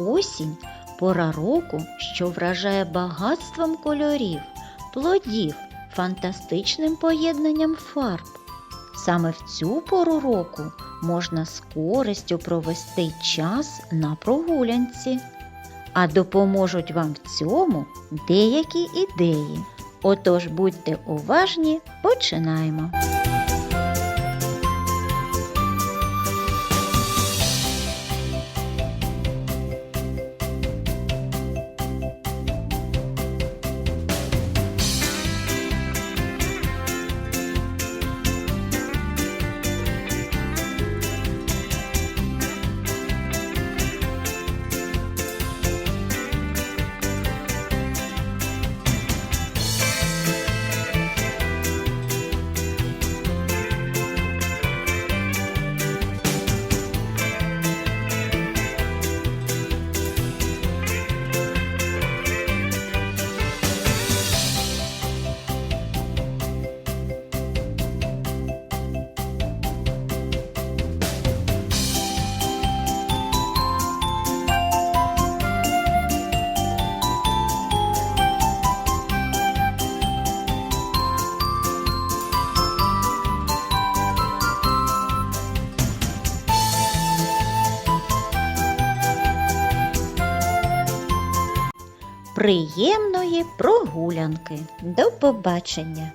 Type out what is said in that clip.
Осінь пора року, що вражає багатством кольорів, плодів, фантастичним поєднанням фарб. Саме в цю пору року можна з користю провести час на прогулянці. А допоможуть вам в цьому деякі ідеї. Отож будьте уважні, починаємо. Приємної прогулянки. До побачення!